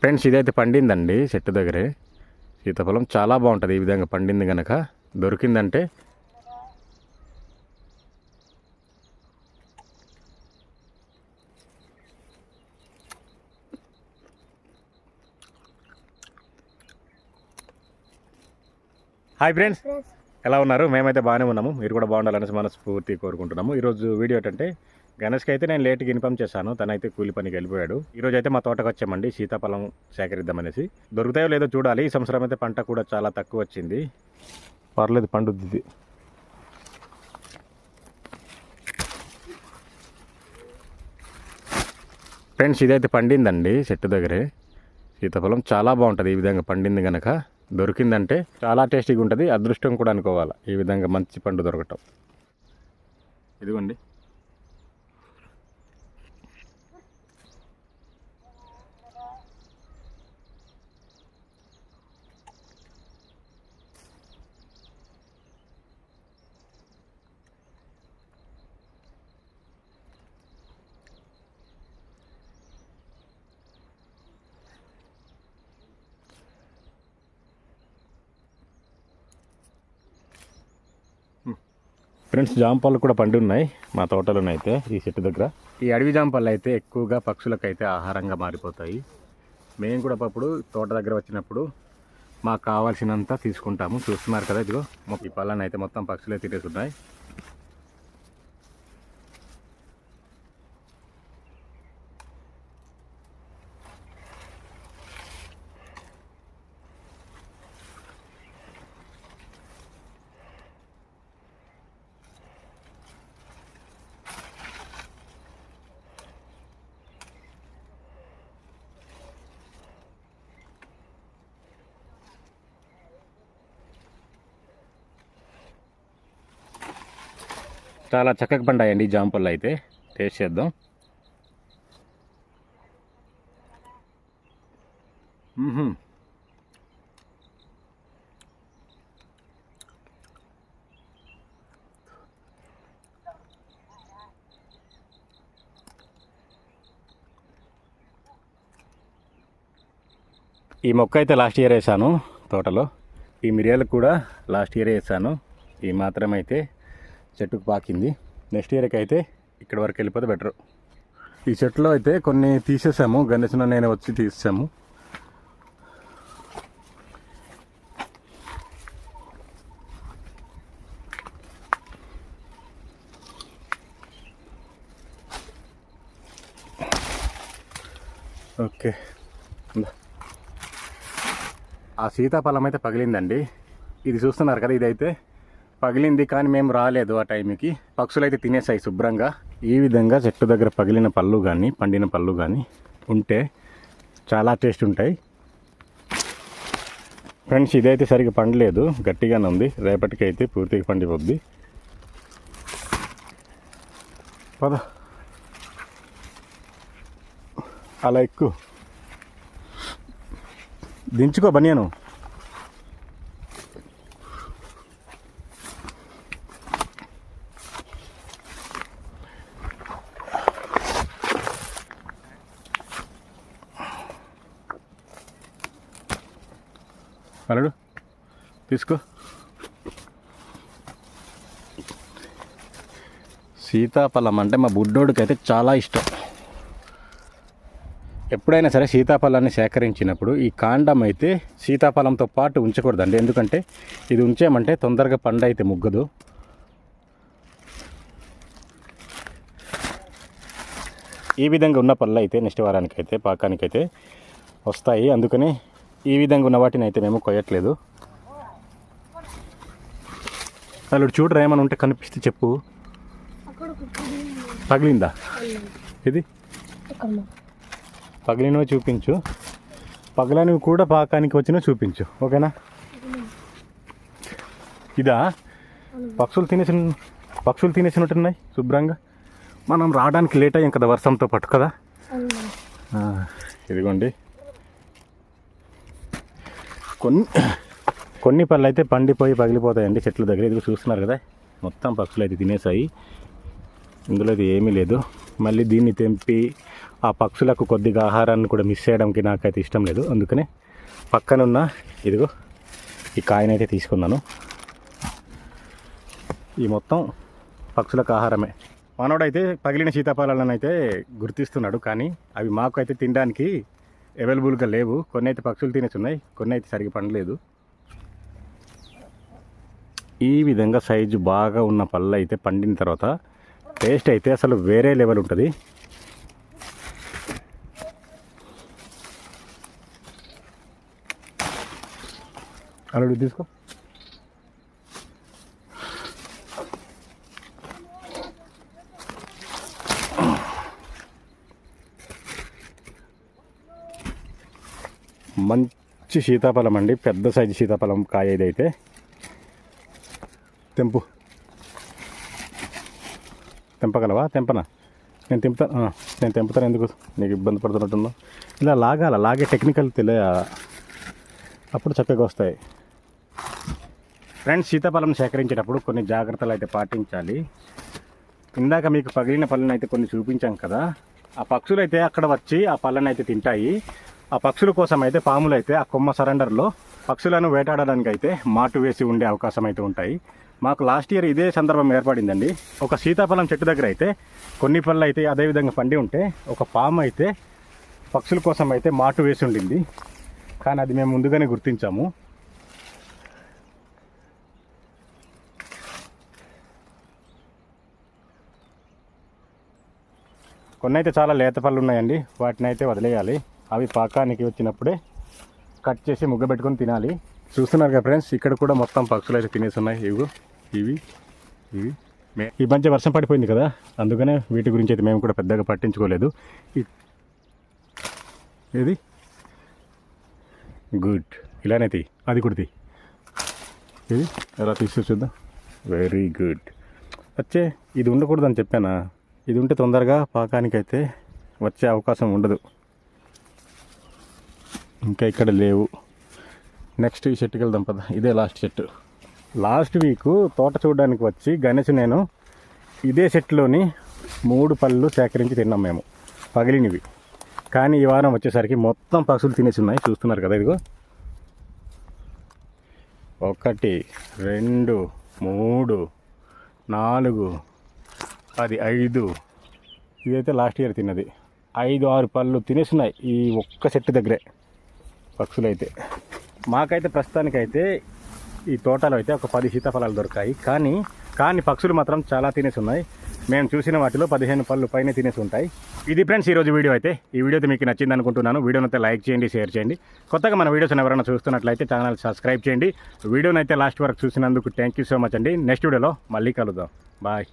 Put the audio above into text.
Friends ఇదైతే పండిందండి చెట్టు దగ్గరే. సీతాఫలం చాలా బాగుంటుంది ఈ విధంగా పండింది కనుక దొరికిందంటే హాయ్ ఫ్రెండ్స్. ఎలా ఉన్నారు? మేమైతే బాగానే ఉన్నాము. మీరు కూడా బాగుండాలని మనస్ఫూర్తి కోరుకుంటున్నాము. ఈరోజు వీడియో ఏంటంటే గణేష్కి అయితే నేను లేట్గా ఇన్ఫామ్ చేశాను. తనైతే కూలి పనికి వెళ్ళిపోయాడు. ఈరోజు అయితే మా తోటకు వచ్చామండి. సీతాఫలం సేకరిద్దామనేసి దొరుకుతాయో లేదో చూడాలి. ఈ సంవత్సరం అయితే పంట కూడా చాలా తక్కువ వచ్చింది. పర్లేదు పండుద్ది ఇది. ఫ్రెండ్స్ ఇదైతే పండిందండి చెట్టు దగ్గరే. సీతాఫలం చాలా బాగుంటుంది. ఈ విధంగా పండింది కనుక దొరికిందంటే చాలా టేస్టీగా ఉంటుంది అదృష్టం కూడా అనుకోవాలి. ఈ విధంగా మంచి పండు దొరకటం. ఇదిగోండి. ఫ్రెండ్స్ జాంపళ్ళు కూడా పండి ఉన్నాయి మా తోటలోనే అయితే ఈ చెట్టు దగ్గర. ఈ అడవి జాంపళ్ళు అయితే ఎక్కువగా పక్షులకైతే ఆహారంగా మారిపోతాయి. మేము కూడా అప్పుడు తోట దగ్గర వచ్చినప్పుడు మాకు కావాల్సినంత తీసుకుంటాము. చూస్తున్నారు కదా ఇదిగో మొ- ఈ పళ్ళని అయితే మొత్తం పక్షులే ఉన్నాయి. చాలా చక్కగా పండాయండి ఈ జాంపళ్ళు అయితే. టేస్ట్ చేద్దాం. ఈ మొక్క అయితే లాస్ట్ ఇయర్ వేసాను తోటలో. ఈ మిరియాలు కూడా లాస్ట్ ఇయర్ వేసాను. ఈ మాత్రమైతే చెట్టుకు పాకింది. నెక్స్ట్ ఇయర్కి అయితే ఇక్కడ వరకు వెళ్ళిపోతే బెటర్ ఈ చెట్టులో అయితే కొన్ని తీసేసాము. గణేశన నేను వచ్చి తీసాము ఓకే. ఆ సీతాఫలం అయితే పగిలిందండి. ఇది చూస్తున్నారు కదా ఇదైతే. పగిలింది కానీ మేము రాలేదు ఆ టైంకి. పక్షులు అయితే తినేసాయి శుభ్రంగా. ఈ విధంగా చెట్టు దగ్గర పగిలిన పళ్ళు కానీ పండిన పళ్ళు కానీ ఉంటే చాలా టేస్ట్ ఉంటాయి. ఫ్రెండ్స్ ఇదైతే సరిగ్గా పండలేదు. గట్టిగానే ఉంది. రేపటికి అయితే పూర్తిగా పండిపోద్ది. పద. అలా ఎక్కువ దించుకో బనియను. తీసుకో. సీతాఫలం అంటే మా బుడ్డోడికి అయితే చాలా ఇష్టం. ఎప్పుడైనా సరే సీతాఫలాన్ని సేకరించినప్పుడు ఈ కాండం అయితే సీతాఫలంతో పాటు ఉంచకూడదండి. ఎందుకంటే ఇది ఉంచామంటే తొందరగా పండు అయితే ముగ్గదు. ఈ విధంగా ఉన్న పళ్ళు అయితే నెక్స్ట్ వారానికి అయితే పాకానికైతే వస్తాయి. అందుకని ఈ విధంగా ఉన్న వాటిని అయితే మేము కొయ్యట్లేదు. వాళ్ళు చూడరా ఏమైనా ఉంటే కనిపిస్తే చెప్పు. పగిలిందా? ఇది? పగిలినవి చూపించు. పగలనివి కూడా పాకానికి వచ్చినవి చూపించు. ఓకేనా? ఇదా? పక్షులు తినేసిన పక్షులు తినేసినట్టున్నాయి శుభ్రంగా. మనం రావడానికి లేట్ అయ్యాం కదా వర్షంతో పట్టు కదా? ఇదిగోండి. కొన్ని కొన్ని పళ్ళు అయితే పండిపోయి పగిలిపోతాయండి చెట్ల దగ్గర. ఇది చూస్తున్నారు కదా మొత్తం పక్షులు అయితే తినేసాయి ఇందులో అయితే ఏమీ లేదు. మళ్ళీ దీన్ని తెంపి ఆ పక్షులకు కొద్దిగా ఆహారాన్ని కూడా మిస్ చేయడానికి నాకైతే ఇష్టం లేదు. అందుకనే పక్కనున్న ఇదిగో ఈ కాయనైతే తీసుకున్నాను. ఈ మొత్తం పక్షులకు ఆహారమే. మనోడైతే పగిలిన సీతాఫలాలను అయితే గుర్తిస్తున్నాడు కానీ అవి మాకు అయితే తినడానికి అవైలబుల్గా లేవు. కొన్ని అయితే పక్షులు తినేస్తున్నాయి కొన్ని అయితే సరిగ్గా పండలేదు. ఈ విధంగా సైజు బాగా ఉన్న పళ్ళు అయితే పండిన తర్వాత టేస్ట్ అయితే అసలు వేరే లెవెల్ ఉంటుంది. అల్లుడు తీసుకో. మంచి సీతాఫలం అండి. పెద్ద సైజు సీతాఫలం కాయ ఇదైతే తెంపు. తెంపగలవా? తెంపనా? నేను తెంపుతా. నేను తెంపుతాను ఎందుకు? నీకు ఇబ్బంది పడుతున్నట్టున్నా ఇలా లాగాల లాగే టెక్నికల్ తెలియ అప్పుడు చక్కగా వస్తాయి. ఫ్రెండ్స్ సీతాఫలం సేకరించేటప్పుడు కొన్ని జాగ్రత్తలు అయితే పాటించాలి. ఇందాక మీకు పగిలిన పళ్ళని అయితే కొన్ని చూపించాం కదా. ఆ పక్షులు అయితే అక్కడ వచ్చి ఆ పళ్ళని అయితే తింటాయి. ఆ పక్షుల కోసం అయితే పాములు అయితే ఆ కొమ్మ సరెండర్లో పక్షులను వేటాడడానికి అయితే మాటు వేసి ఉండే అవకాశం అయితే ఉంటాయి. మాకు లాస్ట్ ఇయర్ ఇదే సందర్భం ఏర్పడిందండి. ఒక సీతాఫలం చెట్టు దగ్గర అయితే కొన్ని పళ్ళు అయితే అదే విధంగా పండి ఉంటే ఒక పాము అయితే పక్షుల కోసం అయితే మాటు వేసి ఉండింది. కానీ అది మేము ముందుగానే గుర్తించాము. కొన్ని అయితే చాలా లేత పళ్ళు ఉన్నాయండి. వాటిని అయితే వదిలేయాలి. అవి పాకానికి వచ్చినప్పుడే కట్ చేసి ముగ్గ పెట్టుకొని తినాలి. చూస్తున్నారు కదా ఫ్రెండ్స్ ఇక్కడ కూడా మొత్తం పక్షులు అయితే తినేస్తున్నాయి ఇవి ఇవి ఇవి. మే- ఈ మధ్య వర్షం పడిపోయింది కదా అందుకనే వీటి గురించి అయితే మేము కూడా పెద్దగా పట్టించుకోలేదు. ఏది? గుడ్. ఇలానే తీ. అది కూడా ఇది ఎలా తీసి చూద్దాం. Very good. వచ్చే ఇది ఉండకూడదని చెప్పానా? ఇది ఉంటే తొందరగా పాకానికైతే వచ్చే అవకాశం ఉండదు. ఇంకా ఇక్కడ లేవు. నెక్స్ట్ ఈ చెట్టుకి వెళ్దాం పద. ఇదే లాస్ట్ చెట్టు లాస్ట్ వీక్ తోట చూడడానికి వచ్చి గణేష్ నేను ఇదే సెట్లోని మూడు పళ్ళు సేకరించి తిన్నాం మేము. పగిలినవి. కానీ ఈ వారం వచ్చేసరికి మొత్తం పక్షులు తినేసి ఉన్నాయి. చూస్తున్నారు కదా ఇదిగో. ఒకటి రెండు మూడు నాలుగు అది ఐదు. ఇదైతే లాస్ట్ ఇయర్ తిన్నది. ఐదు ఆరు పళ్ళు తినేస్తున్నాయి ఈ ఒక్క చెట్టు దగ్గరే పక్షులైతే. మాకైతే ప్రస్తుతానికైతే ఈ తోటలో అయితే ఒక పది సీతాఫలాలు దొరికాయి. కానీ కానీ పక్షులు మాత్రం చాలా తినేసి ఉన్నాయి. మేము చూసిన వాటిలో పదిహేను పళ్ళు పైన తినేసి ఉంటాయి. ఇది ఫ్రెండ్స్ ఈరోజు వీడియో అయితే. ఈ వీడియో మీకు నచ్చింది అనుకుంటున్నాను. వీడియోని అయితే లైక్ చేయండి షేర్ చేయండి. కొత్తగా మన వీడియోస్ ఎవరైనా చూస్తున్నట్లయితే ఛానల్ సబ్స్క్రైబ్ చేయండి. వీడియోని అయితే లాస్ట్ వరకు చూసినందుకు థ్యాంక్ యూ సో మచ్ అండి. నెక్స్ట్ వీడియోలో మళ్ళీ కలుద్దాం. బాయ్